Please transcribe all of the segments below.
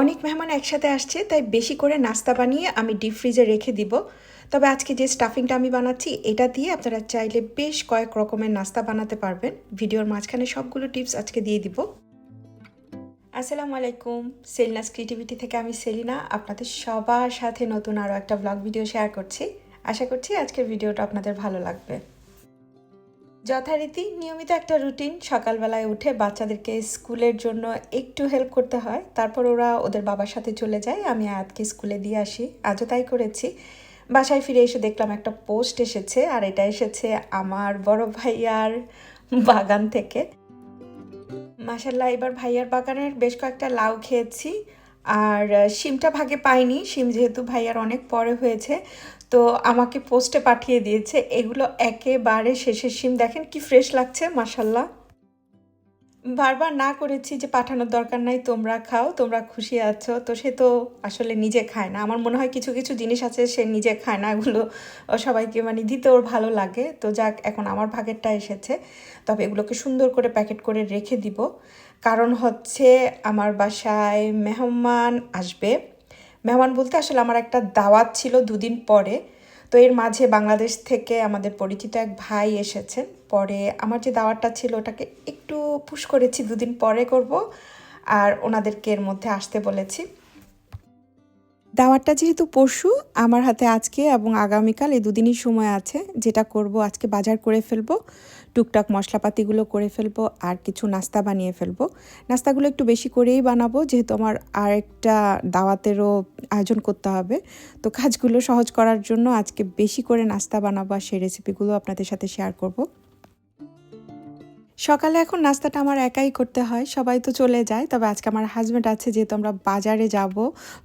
অনেক মেহমান একসাথে আসছে, তাই বেশি করে নাস্তা বানিয়ে আমি ডিপ ফ্রিজে রেখে দিব। তবে আজকে যে স্টাফিংটা আমি বানাচ্ছি, এটা দিয়ে আপনারা চাইলে বেশ কয়েক রকমের নাস্তা বানাতে পারবেন। ভিডিওর মাঝখানে সবগুলো টিপস আজকে দিয়ে দিব। আসসালামু আলাইকুম, সেলিনাস ক্রিয়েটিভিটি থেকে আমি সেলিনা, আপনাদের সবার সাথে নতুন আরও একটা ব্লগ ভিডিও শেয়ার করছি। আশা করছি আজকের ভিডিওটা আপনাদের ভালো লাগবে। যথারীতি নিয়মিত একটা রুটিন, সকালবেলায় উঠে বাচ্চাদেরকে স্কুলের জন্য একটু হেল্প করতে হয়। তারপর ওরা ওদের বাবার সাথে চলে যায়, আমি আয়াতকে স্কুলে দিয়ে আসি। আজও তাই করেছি। বাসায় ফিরে এসে দেখলাম একটা পোস্ট এসেছে, আর এটা এসেছে আমার বড় ভাইয়ার বাগান থেকে। মাসাল্লাহ এবার ভাইয়ার বাগানের বেশ কয়েকটা লাউ খেয়েছি, আর শিমটা ভাগে পাইনি। শিম যেহেতু ভাইয়ার অনেক পরে হয়েছে তো আমাকে পোস্টে পাঠিয়ে দিয়েছে। এগুলো একেবারে শেষের সিম। দেখেন কি ফ্রেশ লাগছে মাসাল্লাহ বারবার না করেছি যে পাঠানোর দরকার নাই, তোমরা খাও, তোমরা খুশি আছো। তো সে তো আসলে নিজে খায় না। আমার মনে হয় কিছু কিছু জিনিস আছে, সে নিজে খায় না। এগুলো সবাইকে মানে দিতে ওর ভালো লাগে। তো যাক, এখন আমার ভাগেরটা এসেছে। তবে এগুলোকে সুন্দর করে প্যাকেট করে রেখে দিব। কারণ হচ্ছে আমার বাসায় মেহমান আসবে। মেহমান বলতে আসলে আমার একটা দাওয়াত ছিল দুদিন পরে। তো এর মাঝে বাংলাদেশ থেকে আমাদের পরিচিত এক ভাই এসেছেন। পরে আমার যে দাওয়াতটা ছিল ওটাকে একটু পুশ করেছি, দুদিন পরে করব। আর ওনাদেরকে এর মধ্যে আসতে বলেছি। দাওয়াতটা যেহেতু পরশু, আমার হাতে আজকে এবং আগামীকাল এই দুদিনই সময় আছে, যেটা করব আজকে বাজার করে ফেলব। টুকটাক মশলাপাতিগুলো করে ফেলব আর কিছু নাস্তা বানিয়ে ফেলব। নাস্তাগুলো একটু বেশি করেই বানাবো, যেহেতু আমার আর একটা দাওয়াতেরও আয়োজন করতে হবে। তো কাজগুলো সহজ করার জন্য আজকে বেশি করে নাস্তা বানাবো আর সেই রেসিপিগুলো আপনাদের সাথে শেয়ার করব। সকালে এখন নাস্তাটা আমার একাই করতে হয়, সবাই তো চলে যায়। তবে আজকে আমার হাজব্যান্ড আছে, যেহেতু আমরা বাজারে যাব,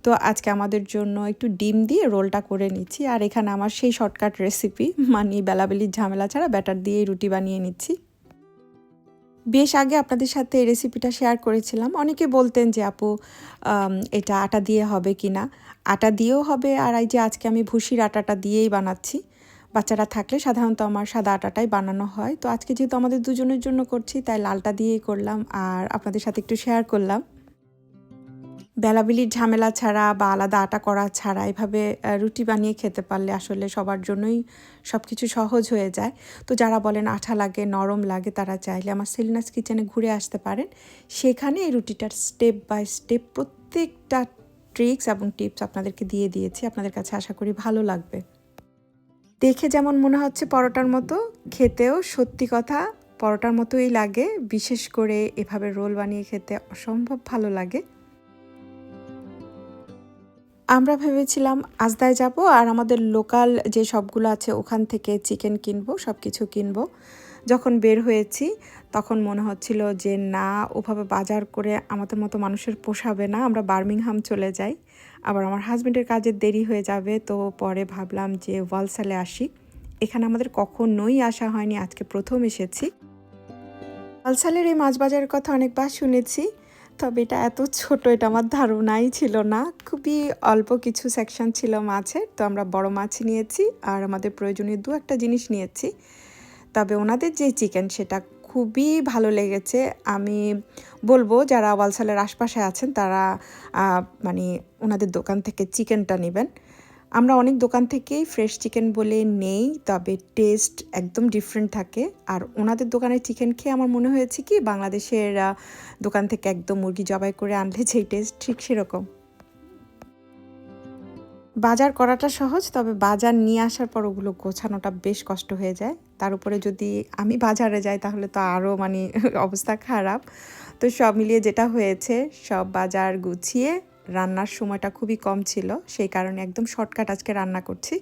তো আজকে আমাদের জন্য একটু ডিম দিয়ে রোলটা করে নিচ্ছি। আর এখানে আমার সেই শর্টকাট রেসিপি মানে বেলাবেলির ঝামেলা ছাড়া ব্যাটার দিয়েই রুটি বানিয়ে নিচ্ছি। বেশ আগে আপনাদের সাথে এই রেসিপিটা শেয়ার করেছিলাম। অনেকে বলতেন যে, আপু এটা আটা দিয়ে হবে কি না আটা দিয়েও হবে, আর এই যে আজকে আমি ভুসির আটাটা দিয়েই বানাচ্ছি। বাচ্চারা থাকলে সাধারণত আমার সাদা আটাটাই বানানো হয়। তো আজকে যেহেতু আমাদের দুজনের জন্য করছি, তাই লালটা দিয়েই করলাম আর আপনাদের সাথে একটু শেয়ার করলাম। বেলাবিলির ঝামেলা ছাড়া বা আলাদা আটা করা ছাড়া এভাবে রুটি বানিয়ে খেতে পারলে আসলে সবার জন্যই সব কিছু সহজ হয়ে যায়। তো যারা বলেন আঠা লাগে, নরম লাগে, তারা চাইলে আমার সেলিনাস কিচেনে ঘুরে আসতে পারেন। সেখানে এই রুটিটার স্টেপ বাই স্টেপ প্রত্যেকটা ট্রিক্স এবং টিপস আপনাদেরকে দিয়ে দিয়েছি। আপনাদের কাছে আশা করি ভালো লাগবে। দেখে যেমন মনে হচ্ছে পরোটার মতো, খেতেও সত্যি কথা পরোটার মতোই লাগে। বিশেষ করে এভাবে রোল বানিয়ে খেতে অসম্ভব ভালো লাগে। আমরা ভেবেছিলাম আজদায় যাব আর আমাদের লোকাল যে সবগুলো আছে ওখান থেকে চিকেন কিনবো সব কিছু কিনবো। যখন বের হয়েছি, তখন মনে হচ্ছিল যে না, ওভাবে বাজার করে আমাদের মতো মানুষের পোষাবে না। আমরা বার্মিংহাম চলে যাই। আবার আমার হাজব্যান্ডের কাজের দেরি হয়ে যাবে, তো পরে ভাবলাম যে ওয়ালসালে আসি। এখানে আমাদের কখনোই আসা হয়নি, আজকে প্রথম এসেছি। ওয়ালসালের এই মাছ বাজারের কথা অনেকবার শুনেছি, তবে এটা এত ছোট, এটা আমার ধারণাই ছিল না। খুবই অল্প কিছু সেকশন ছিল মাছের, তো আমরা বড় মাছ নিয়েছি আর আমাদের প্রয়োজনীয় দু একটা জিনিস নিয়েছি। তবে ওনাদের যে চিকেন সেটা খুবই ভালো লেগেছে। আমি বলব যারা ওয়ালসালের আশপাশে আছেন, তারা মানে ওনাদের দোকান থেকে চিকেনটা নেবেন। আমরা অনেক দোকান থেকেই ফ্রেশ চিকেন বলে নেই, তবে টেস্ট একদম ডিফারেন্ট থাকে। আর ওনাদের দোকানের চিকেন খেয়ে আমার মনে হয়েছে কি, বাংলাদেশের দোকান থেকে একদম মুরগি জবাই করে আনলে যেই টেস্ট ঠিক সেরকম। বাজার করাটা সহজ, তবে বাজার নিয়ে আসার পর ওগুলো গোছানোটা বেশ কষ্ট হয়ে যায়। তার উপরে যদি আমি বাজারে যাই, তাহলে তো আরও মানে অবস্থা খারাপ। তো সব মিলিয়ে যেটা হয়েছে, সব বাজার গুছিয়ে রান্নার সময়টা খুবই কম ছিল। সেই কারণে একদম শর্টকাট আজকে রান্না করছি।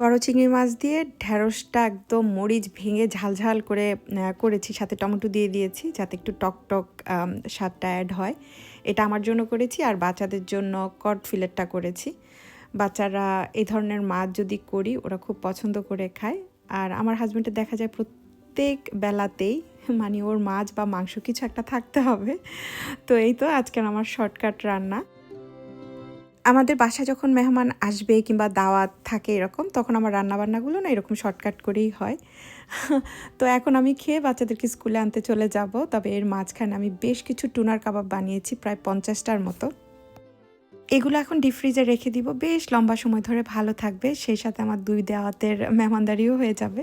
বড় চিংড়ি মাছ দিয়ে ঢ্যাঁড়সটা একদম মরিচ ভেঙে ঝালঝাল করে করেছি, সাথে টমেটো দিয়ে দিয়েছি, যাতে একটু টক টক স্বাদটা অ্যাড হয়। এটা আমার জন্য করেছি আর বাচ্চাদের জন্য কট ফিলেটটা করেছি। বাচ্চারা এই ধরনের মাছ যদি করি, ওরা খুব পছন্দ করে খায়। আর আমার হাজব্যান্ডের দেখা যায় প্রত্যেক বেলাতেই মানে ওর মাছ বা মাংস কিছু একটা থাকতে হবে। তো এই তো আজকের আমার শর্টকাট রান্না। আমাদের বাসায় যখন মেহমান আসবে কিংবা দাওয়াত থাকে এরকম, তখন আমার রান্নাবান্নাগুলো না এরকম শর্টকাট করেই হয়। তো এখন আমি খেয়ে বাচ্চাদেরকে স্কুলে আনতে চলে যাব, তবে এর মাঝখানে আমি বেশ কিছু টুনার কাবাব বানিয়েছি, প্রায় পঞ্চাশটার মতো। এগুলো এখন ডিপ ফ্রিজে রেখে দিব, বেশ লম্বা সময় ধরে ভালো থাকবে, সেই সাথে আমার দুই দেওয়াতের মেহমানদারিও হয়ে যাবে।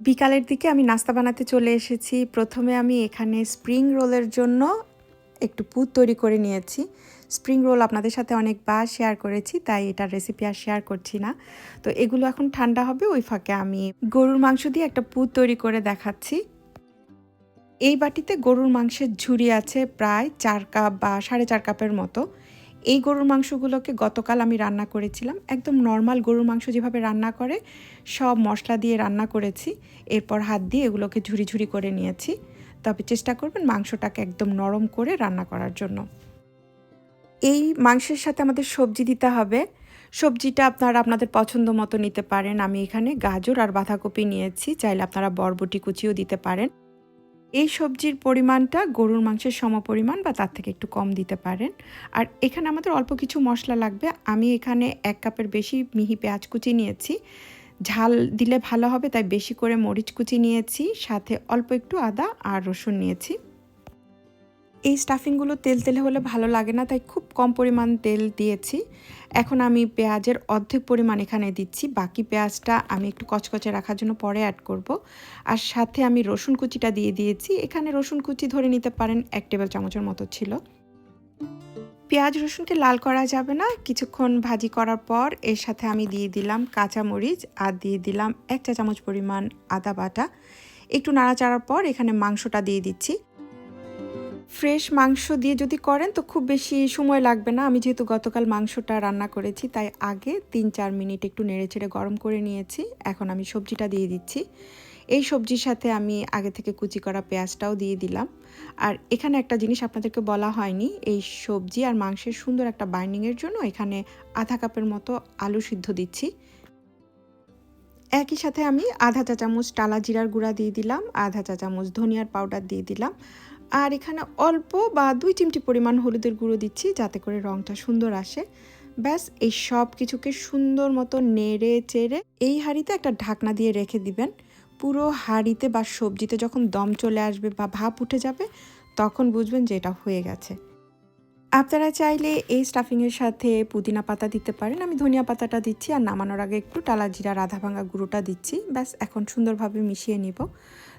বিকালের দিকে আমি নাস্তা বানাতে চলে এসেছি। প্রথমে আমি এখানে স্প্রিং রোলের জন্য একটু পুর তৈরি করে নিয়েছি। স্প্রিং রোল আপনাদের সাথে অনেকবার শেয়ার করেছি, তাই এটার রেসিপি আর শেয়ার করছি না। তো এগুলো এখন ঠান্ডা হবে, ওই ফাঁকে আমি গরুর মাংস দিয়ে একটা পুর তৈরি করে দেখাচ্ছি। এই বাটিতে গরুর মাংসের ঝুড়ি আছে প্রায় চার কাপ বা সাড়ে চার কাপের মতো। এই গরুর মাংসগুলোকে গতকাল আমি রান্না করেছিলাম। একদম নর্মাল গরুর মাংস যেভাবে রান্না করে, সব মশলা দিয়ে রান্না করেছি। এরপর হাত দিয়ে এগুলোকে ঝুড়ি ঝুড়ি করে নিয়েছি। তবে চেষ্টা করবেন মাংসটাকে একদম নরম করে রান্না করার জন্য। এই মাংসের সাথে আমাদের সবজি দিতে হবে। সবজিটা আপনারা আপনাদের পছন্দ মতো নিতে পারেন। আমি এখানে গাজর আর বাঁধাকপি নিয়েছি। চাইলে আপনারা বরবটি কুচিও দিতে পারেন। এই সবজির পরিমাণটা গরুর মাংসের সম পরিমাণ বা তার থেকে একটু কম দিতে পারেন। আর এখানে আমাদের অল্প কিছু মশলা লাগবে। আমি এখানে এক কাপের বেশি মিহি পেঁয়াজ কুচি নিয়েছি। ঝাল দিলে ভালো হবে, তাই বেশি করে মরিচ কুচি নিয়েছি, সাথে অল্প একটু আদা আর রসুন নিয়েছি। এই স্টাফিংগুলো তেল তেলে হলে ভালো লাগে না, তাই খুব কম পরিমাণ তেল দিয়েছি। এখন আমি পেঁয়াজের অর্ধেক পরিমাণ এখানে দিচ্ছি, বাকি পেঁয়াজটা আমি একটু কচকচে রাখার জন্য পরে অ্যাড করব। আর সাথে আমি রসুন কুচিটা দিয়ে দিয়েছি, এখানে রসুন কুচি ধরে নিতে পারেন এক টেবিল চামচের মতো ছিল। পেঁয়াজ রসুনকে লাল করা যাবে না। কিছুক্ষণ ভাজি করার পর এর সাথে আমি দিয়ে দিলাম কাঁচামরিচ আর দিয়ে দিলাম এক চা চামচ পরিমাণ আদা বাটা। একটু নাড়াচাড়ার পর এখানে মাংসটা দিয়ে দিচ্ছি। ফ্রেশ মাংস দিয়ে যদি করেন তো খুব বেশি সময় লাগবে না। আমি যেহেতু গতকাল মাংসটা রান্না করেছি, তাই আগে তিন চার মিনিট একটু নেড়ে চেড়ে গরম করে নিয়েছি। এখন আমি সবজিটা দিয়ে দিচ্ছি। এই সবজির সাথে আমি আগে থেকে কুচি করা পেঁয়াজটাও দিয়ে দিলাম। আর এখানে একটা জিনিস আপনাদেরকে বলা হয়নি, এই সবজি আর মাংসের সুন্দর একটা বাইন্ডিংয়ের জন্য এখানে আধা কাপের মতো আলু সিদ্ধ দিচ্ছি। একই সাথে আমি আধা চা চামচ টালা জিরার গুঁড়া দিয়ে দিলাম, আধা চা চামচ ধনিয়ার পাউডার দিয়ে দিলাম। আর এখানে অল্প বা দুই চিমটি পরিমাণ হলুদের গুঁড়ো দিচ্ছি যাতে করে রঙটা সুন্দর আসে। ব্যাস, এই সব কিছুকে সুন্দর মতো নেড়ে চেড়ে এই হাঁড়িতে একটা ঢাকনা দিয়ে রেখে দিবেন। পুরো হাঁড়িতে বা সবজিতে যখন দম চলে আসবে বা ভাপ উঠে যাবে, তখন বুঝবেন যে এটা হয়ে গেছে। আপনারা চাইলে এই স্টাফিংয়ের সাথে পুদিনা পাতা দিতে পারেন। আমি ধনিয়া পাতাটা দিচ্ছি আর নামানোর আগে একটু টালা জিরা রাধা ভাঙা গুঁড়োটা দিচ্ছি। ব্যাস, এখন সুন্দরভাবে মিশিয়ে নিব।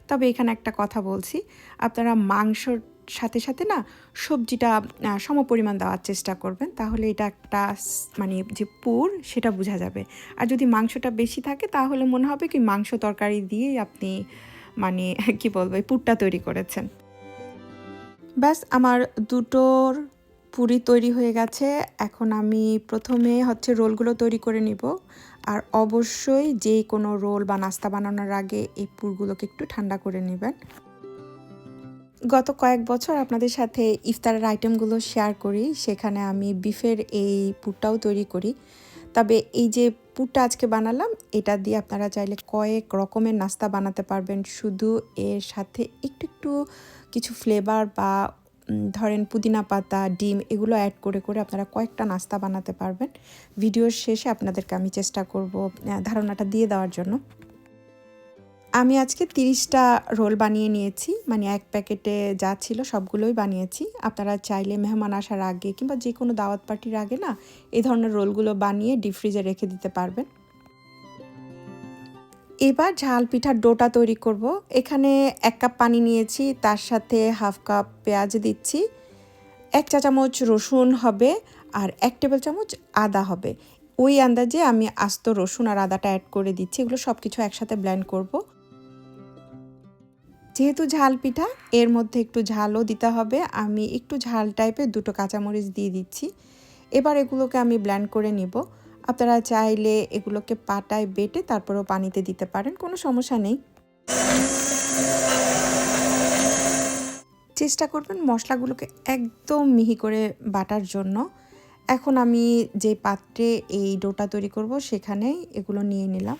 তবে এখানে একটা কথা বলছি। আপনারা মাংসর সাথে সাথে না সবজিটা সম পরিমাণ দেওয়ার চেষ্টা করবেন। তাহলে এটা একটা মানে যে পুর সেটা বোঝা যাবে। আর যদি মাংসটা বেশি থাকে তাহলে মনে হবে কি মাংস তরকারি দিয়েই আপনি মানে কি বলব পুরটা তৈরি করেছেন। ব্যাস, আমার দুটোর পুরি তৈরি হয়ে গেছে। এখন আমি প্রথমে হচ্ছে রোলগুলো তৈরি করে নিব। আর অবশ্যই যে কোনো রোল বা নাস্তা বানানোর আগে এই পুরগুলোকে একটু ঠান্ডা করে নেবেন। গত কয়েক বছর আপনাদের সাথে ইফতারের আইটেমগুলো শেয়ার করি, সেখানে আমি বিফের এই পুরটাও তৈরি করি। তবে এই যে পুরটা আজকে বানালাম, এটা দিয়ে আপনারা চাইলে কয়েক রকমের নাস্তা বানাতে পারবেন। শুধু এর সাথে একটু একটু কিছু ফ্লেভার বা ধরেন পুদিনা পাতা, ডিম, এগুলো অ্যাড করে করে আপনারা কয়েকটা নাস্তা বানাতে পারবেন। ভিডিওর শেষে আপনাদেরকে আমি চেষ্টা করব ধারণাটা দিয়ে দেওয়ার জন্য। আমি আজকে তিরিশটা রোল বানিয়ে নিয়েছি। মানে এক প্যাকেটে যা ছিল সবগুলোই বানিয়েছি। আপনারা চাইলে মেহমান আসার আগে কিংবা যে কোনো দাওয়াত পার্টির আগে না, এই ধরনের রোলগুলো বানিয়ে ডিপ ফ্রিজে রেখে দিতে পারবেন। এবার ঝাল পিঠার ডোটা তৈরি করব। এখানে এক কাপ পানি নিয়েছি, তার সাথে হাফ কাপ পেঁয়াজ দিচ্ছি, এক চা চামচ রসুন হবে আর এক টেবিল চামচ আদা হবে। ওই আন্দাজে আমি আস্ত রসুন আর আদাটা অ্যাড করে দিচ্ছি। এগুলো সব কিছু একসাথে ব্ল্যান্ড করব। যেহেতু ঝাল পিঠা, এর মধ্যে একটু ঝালও দিতে হবে। আমি একটু ঝাল টাইপের দুটো কাঁচামরিচ দিয়ে দিচ্ছি। এবার এগুলোকে আমি ব্ল্যান্ড করে নিব। আপনারা চাইলে এগুলোকে পাটায় বেটে তারপরেও পানিতে দিতে পারেন, কোনো সমস্যা নেই। চেষ্টা করবেন মশলাগুলোকে একদম মিহি করে বাটার জন্য। এখন আমি যে পাত্রে এই ডোটা তৈরি করব সেখানে এগুলো নিয়ে নিলাম।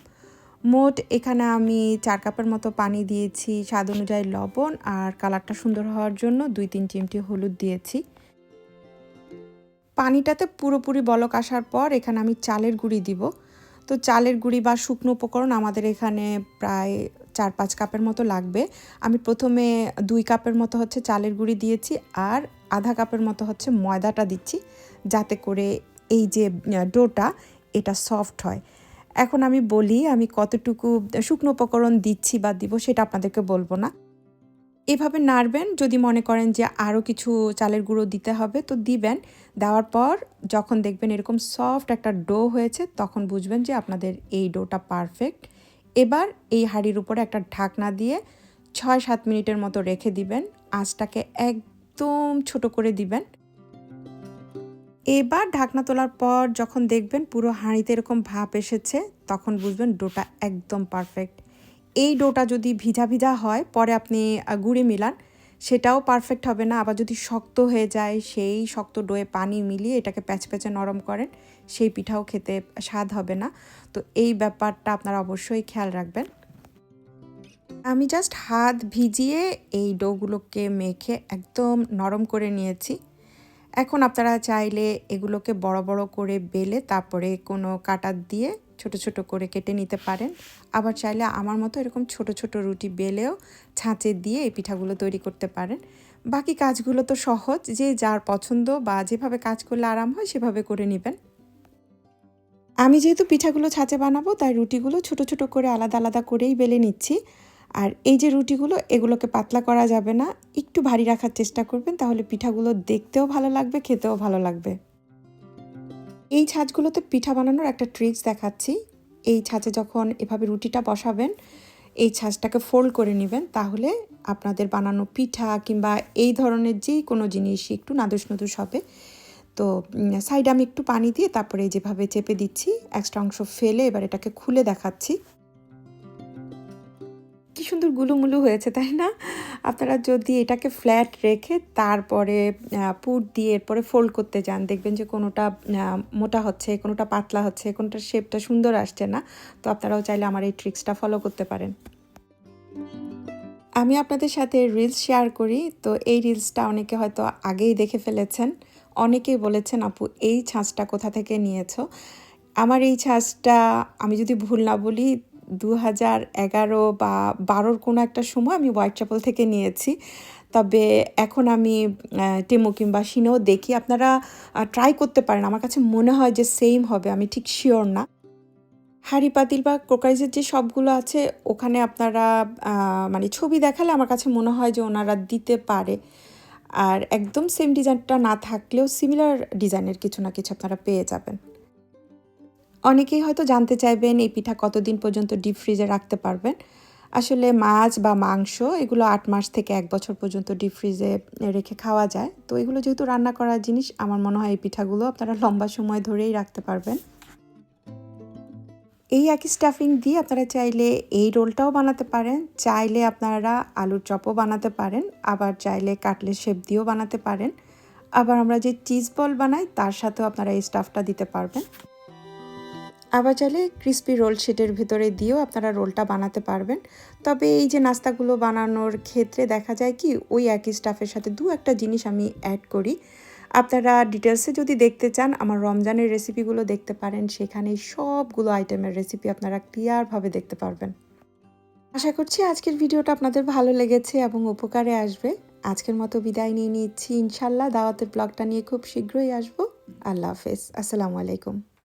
মোট এখানে আমি চার কাপের মতো পানি দিয়েছি, স্বাদ অনুযায়ী লবণ আর কালারটা সুন্দর হওয়ার জন্য দুই তিন চিমটি হলুদ দিয়েছি। পানিটাতে পুরোপুরি বলক আসার পর এখানে আমি চালের গুঁড়ি দিব। তো চালের গুঁড়ি বা শুকনো উপকরণ আমাদের এখানে প্রায় চার পাঁচ কাপের মতো লাগবে। আমি প্রথমে দুই কাপের মতো হচ্ছে চালের গুঁড়ি দিয়েছি আর আধা কাপের মতো হচ্ছে ময়দাটা দিচ্ছি, যাতে করে এই যে ডোটা এটা সফট হয়। এখন আমি বলি, আমি কতটুকু শুকনো উপকরণ দিচ্ছি বা দিব সেটা আপনাদেরকে বলব না। এভাবে নাড়বেন, যদি মনে করেন যে আরও কিছু চালের গুঁড়ো দিতে হবে, তো দিবেন। দেওয়ার পর যখন দেখবেন এরকম সফট একটা ডো হয়েছে, তখন বুঝবেন যে আপনাদের এই ডোটা পারফেক্ট এবার এই হাঁড়ির উপরে একটা ঢাকনা দিয়ে ছয় সাত মিনিটের মতো রেখে দিবেন। আঁচটাকে একদম ছোট করে দিবেন। এবার ঢাকনা তোলার পর যখন দেখবেন পুরো হাঁড়িতে এরকম ভাপ এসেছে, তখন বুঝবেন ডোটা একদম পারফেক্ট এই ডোটা যদি ভিজা ভিজা হয়, পরে আপনি গুঁড়ি মিলান, সেটাও পারফেক্ট হবে না। আবার যদি শক্ত হয়ে যায়, সেই শক্ত ডোয়ে পানি মিলিয়ে এটাকে প্যাচ প্যাচে নরম করেন, সেই পিঠাও খেতে স্বাদ হবে না। তো এই ব্যাপারটা আপনারা অবশ্যই খেয়াল রাখবেন। আমি জাস্ট হাত ভিজিয়ে এই ডোগুলোকে মেখে একদম নরম করে নিয়েছি। এখন আপনারা চাইলে এগুলোকে বড় বড় করে বেলে তারপরে কোনো কাটার দিয়ে ছোট ছোট করে কেটে নিতে পারেন। আবার চাইলে আমার মতো এরকম ছোট ছোট রুটি বেলেও ছাঁচে দিয়ে এই পিঠাগুলো তৈরি করতে পারেন। বাকি কাজগুলো তো সহজ, যে যার পছন্দ বা যেভাবে কাজ করলে আরাম হয় সেভাবে করে নেবেন। আমি যেহেতু পিঠাগুলো ছাঁচে বানাবো, তাই রুটিগুলো ছোট ছোট করে আলাদা আলাদা করেই বেলে নিচ্ছি। আর এই যে রুটিগুলো, এগুলোকে পাতলা করা যাবে না। একটু ভারী রাখার চেষ্টা করবেন, তাহলে পিঠাগুলো দেখতেও ভালো লাগবে, খেতেও ভালো লাগবে। এই ছাঁচগুলোতে পিঠা বানানোর একটা ট্রিক্স দেখাচ্ছি। এই ছাঁচে যখন এভাবে রুটিটা বসাবেন, এই ছাঁচটাকে ফোল্ড করে নেবেন, তাহলে আপনাদের বানানো পিঠা কিংবা এই ধরনের যেই কোনো জিনিসই একটু নাদুস নদুস হবে। তো সাইডে আমি একটু পানি দিয়ে তারপরে যেভাবে চেপে দিচ্ছি এক্সট্রা অংশ ফেলে এবার এটাকে খুলে দেখাচ্ছি। সুন্দর গুলুমুলু হয়েছে, তাই না? আপনারা যদি এটাকে ফ্ল্যাট রেখে তারপরে পুট দিয়ে এরপরে ফোল্ড করতে যান, দেখবেন যে কোনোটা মোটা হচ্ছে, কোনোটা পাতলা হচ্ছে কোনোটা শেপটা সুন্দর আসছে না। তো আপনারাও চাইলে আমার এই ট্রিক্সটা ফলো করতে পারেন। আমি আপনাদের সাথে রিলস শেয়ার করি, তো এই রিলসটা অনেকে হয়তো আগেই দেখে ফেলেছেন। অনেকেই বলেছেন, আপু, এই ছাঁচটা কোথা থেকে নিয়েছো? আমার এই ছাঁচটা আমি যদি ভুল না বলি দু হাজার এগারো বা বারোর কোনো একটা সময় আমি হোয়াইট চ্যাপেল থেকে নিয়েছি। তবে এখন আমি টেমো কিংবা সিনেও দেখি, আপনারা ট্রাই করতে পারেন। আমার কাছে মনে হয় যে সেম হবে, আমি ঠিক শিওর না। হাঁড়ি পাতিল বা ক্রোকারিজের যে সবগুলো আছে, ওখানে আপনারা মানে ছবি দেখালে আমার কাছে মনে হয় যে ওনারা দিতে পারে। আর একদম সেম ডিজাইনটা না থাকলেও সিমিলার ডিজাইনের কিছু না কিছু আপনারা পেয়ে যাবেন। অনেকেই হয়তো জানতে চাইবেন এই পিঠা কতদিন পর্যন্ত ডিপ ফ্রিজে রাখতে পারবেন। আসলে মাছ বা মাংস এগুলো আট মাস থেকে এক বছর পর্যন্ত ডিপ ফ্রিজে রেখে খাওয়া যায়। তো এগুলো যেহেতু রান্না করার জিনিস, আমার মনে হয় এই পিঠাগুলো আপনারা লম্বা সময় ধরেই রাখতে পারবেন। এই একই স্টাফিং দিয়ে আপনারা চাইলে এই রোলটাও বানাতে পারেন, চাইলে আপনারা আলুর চপও বানাতে পারেন, আবার চাইলে কাটলেট শেপ দিয়েও বানাতে পারেন। আবার আমরা যে চিজ বল বানাই, তার সাথেও আপনারা এই স্টাফটা দিতে পারবেন। আবার চাইলে ক্রিস্পি রোল শিটের ভিতরে দিয়েও আপনারা রোলটা বানাতে পারবেন। তবে এই যে নাস্তাগুলো বানানোর ক্ষেত্রে দেখা যায় কি, ওই একই স্টাফের সাথে দু একটা জিনিস আমি অ্যাড করি। আপনারা ডিটেলসে যদি দেখতে চান, আমার রমজানের রেসিপিগুলো দেখতে পারেন, সেখানে সবগুলো আইটেমের রেসিপি আপনারা ক্লিয়ারভাবে দেখতে পারবেন। আশা করছি আজকের ভিডিওটা আপনাদের ভালো লেগেছে এবং উপকারে আসবে। আজকের মতো বিদায় নিয়ে নিচ্ছি। ইনশাল্লাহ দাওয়াতের ব্লগটা নিয়ে খুব শীঘ্রই আসব। আল্লাহ হাফেজ। আসসালামু আলাইকুম।